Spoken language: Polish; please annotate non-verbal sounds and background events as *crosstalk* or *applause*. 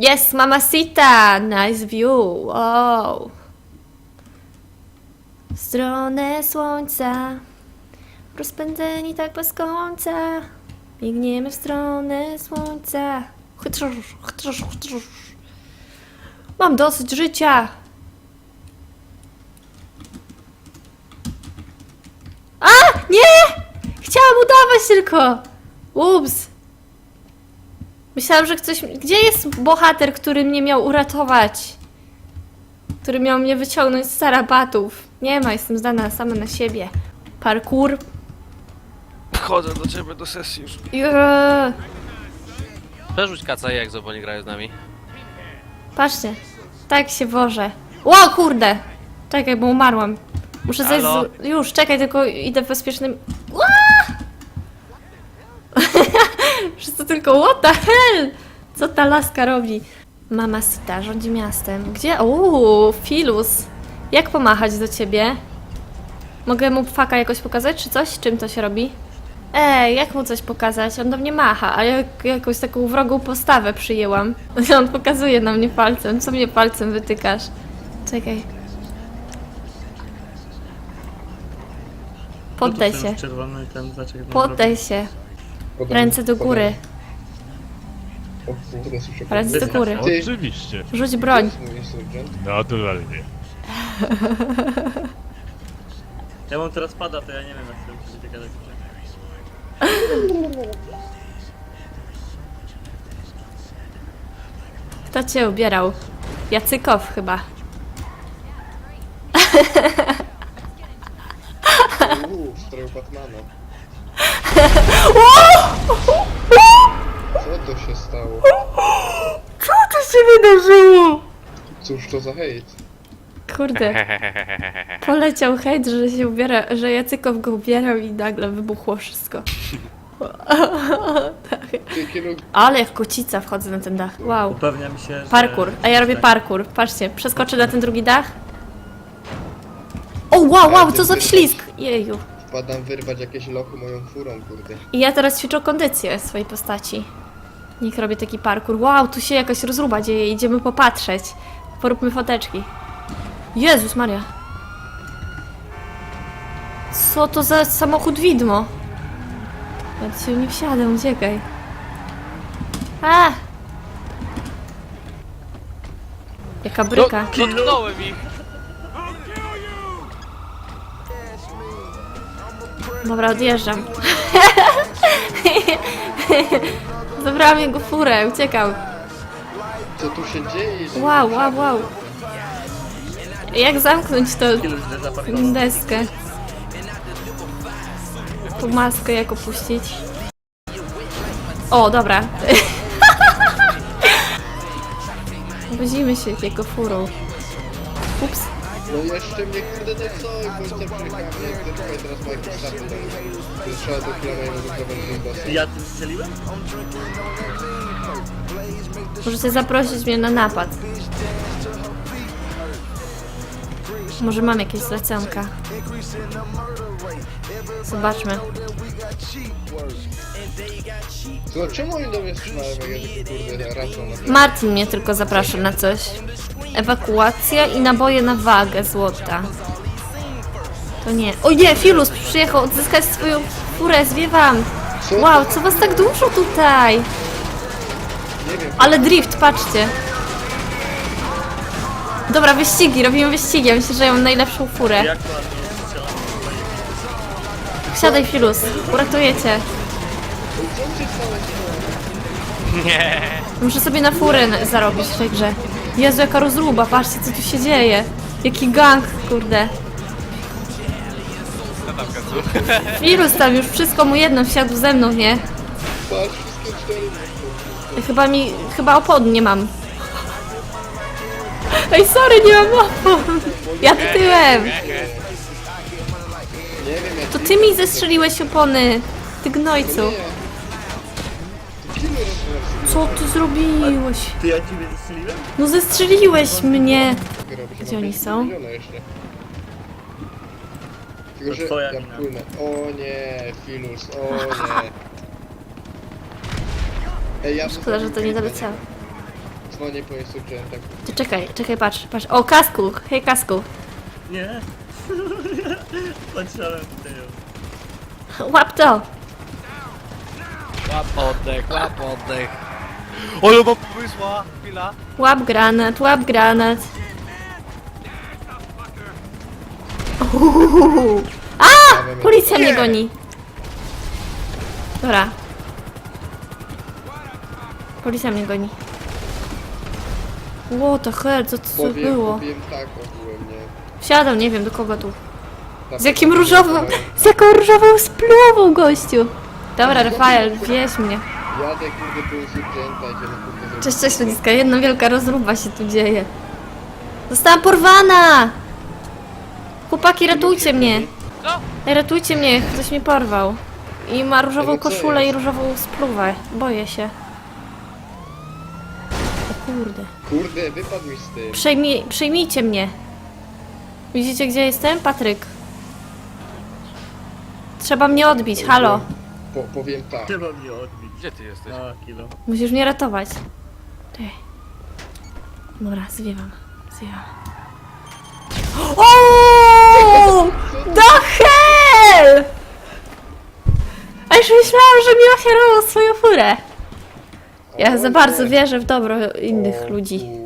Yes, mamacita! Nice view! Wow! W stronę słońca Rozpędzeni tak bez końca Biegniemy w stronę słońca Chytrzusz, chytrzusz, chytrzusz. Mam dosyć życia! A! Nie! Chciałam udawać tylko! Ups! Myślałam, że ktoś... Gdzie jest bohater, który mnie miał uratować? Który miał mnie wyciągnąć z tarabatów? Nie ma, jestem zdana sama na siebie. Parkour. Wchodzę do ciebie do sesji już. Jeee. Przerzuć kaca i Exo, bo nie grają z nami. Patrzcie. Tak się wożę. Ło, kurde! Czekaj, bo umarłam. Muszę zejść Halo? z... Już, czekaj, tylko idę w bezpiecznym... tylko, what the hell? Co ta laska robi? Mama Sita rządzi miastem. Gdzie? Uuu, Filus. Jak pomachać do ciebie? Mogę mu faka jakoś pokazać, czy coś? Czym to się robi? Ej, jak mu coś pokazać? On do mnie macha, a ja jakąś taką wrogą postawę przyjęłam. *laughs* On pokazuje na mnie palcem. Co mnie palcem wytykasz? Czekaj. Poddaj się. Czerwony ten zaczek. Poddaj się. Ręce do góry. Ręce do góry. Ty- Oczywiście, Rzuć broń. Insurgent. naturalnie. *laughs* Ja mam teraz pada, to ja nie wiem jak sobie będzie gadać. *laughs* Kto cię ubierał? Jacykow chyba. Uuu, w stroju Batmana. Co to się stało? *gasps* Co tu się wydarzyło? Cóż to za hejt? Kurde. *laughs* Poleciał hejt, że się ubiera, że Jacykow go ubierał i nagle wybuchło wszystko. *laughs* Ty, kierunek... Ale jak kocica wchodzę na ten dach. Wow. Upewnia mi się, że... Parkour. A ja robię tak. parkour. Patrzcie, przeskoczę na ten drugi dach. O wow, wow, co za wślizg! Jeju. Wpadam wyrwać jakieś lochy moją furą, kurde. I ja teraz ćwiczę kondycję swojej postaci. Niech robię taki parkour. Wow, tu się jakaś rozruba dzieje, idziemy popatrzeć. Poróbmy foteczki. Jezus Maria. Co to za samochód widmo? Ja cię nie wsiadę, uciekaj. A! Jaka bryka. No, dotknąłem ich! Dobra, odjeżdżam. *laughs* Zabrałam jego furę, uciekał. Co tu się dzieje? Wow, wow, wow. Jak zamknąć to deskę? Tu maskę jak opuścić? O, dobra. *laughs* Wozimy się jego furą. Ups. No jeszcze mnie kurde nie co i końca przyjechałem. Jak to czekaj, teraz startu dam. To Trzeba do chwila mojego bossa. Ja tym strzeliłem? Możecie zaprosić mnie na napad. Może mam jakieś zlecenka. Zobaczmy. To czemu oni do mnie strzelają, jak ja tylko kurde racą na to? Martin mnie tylko zaprasza na coś. Ewakuacja i naboje na wagę złota. To nie. O nie, Filus przyjechał odzyskać swoją furę, zwiewam. Co? Wow, co was tak dużo tutaj? Nie wiem. Ale drift, patrzcie. Dobra, wyścigi, robimy wyścigi. Ja myślę, że ja mam najlepszą furę. Jak ładnie strzelam. Wsiadaj, Filus, uratujecie. Nie! Muszę sobie na furę n- zarobić w tej grze. Jezu, jaka rozruba, patrzcie co tu się dzieje. Jaki gang, kurde. Co tam? Wirus tam już wszystko mu jedno wsiadł ze mną, nie? Patrz, wszystkie cztery. Chyba mi, chyba opon nie mam. Ej, sorry, nie mam opon. Ja tyłem. Nie wiem jak To ty mi zestrzeliłeś opony. Ty gnojcu. Co ty zrobiłeś? Ty ja ciebie zestrzeliłem? No zestrzeliłeś mnie. Gdzie oni są? Tylko, że twoja ja wina. płynę. O nie, Filus, o *laughs* nie. Ej, ja Szkoda, że to nie doleciało. Dzwonię po insurgentach. To czekaj, czekaj, patrz, patrz. O, kasku, hej kasku. Nie. *laughs* Patrzałem w tył. Łap to. Łap oddech, łap oddech. Olo, bo pomysła! Chwila. Łap granat, łap granat. Uhuhu. A! Policja mnie goni. Dobra. Policja mnie goni. What the hell, co to Powiem, było? powiem tak ogółem, nie? Wsiadam, nie wiem do kogo tu. Na Z jakim pewno różowym, nie z jaką różową spluwą, gościu. Dobra, Rafael, wieź mnie. Jadę kurde po insurgenta, idziemy kurde zrobić. Cześć, cześć, ludziska. Jedna wielka rozruba się tu dzieje. Zostałam porwana! Chłopaki, ratujcie mnie. Co? Ej, ratujcie mnie, ktoś mnie porwał. I ma różową co koszulę i jest? różową spluwę. Boję się. Kurde. Kurde, wypadł mi z tym. Przejmij, przejmijcie mnie. Widzicie, gdzie jestem? Patryk. Trzeba mnie odbić, halo. Po, powiem tak. Trzeba mnie odbić. Gdzie ty jesteś? A, kilo. Musisz mnie ratować. Czekaj. Dobra, zwiewam. Zwiewam. O! The hell! A już myślałam, że mi ofiarował swoją furę. Ja za bardzo wierzę w dobro innych ludzi.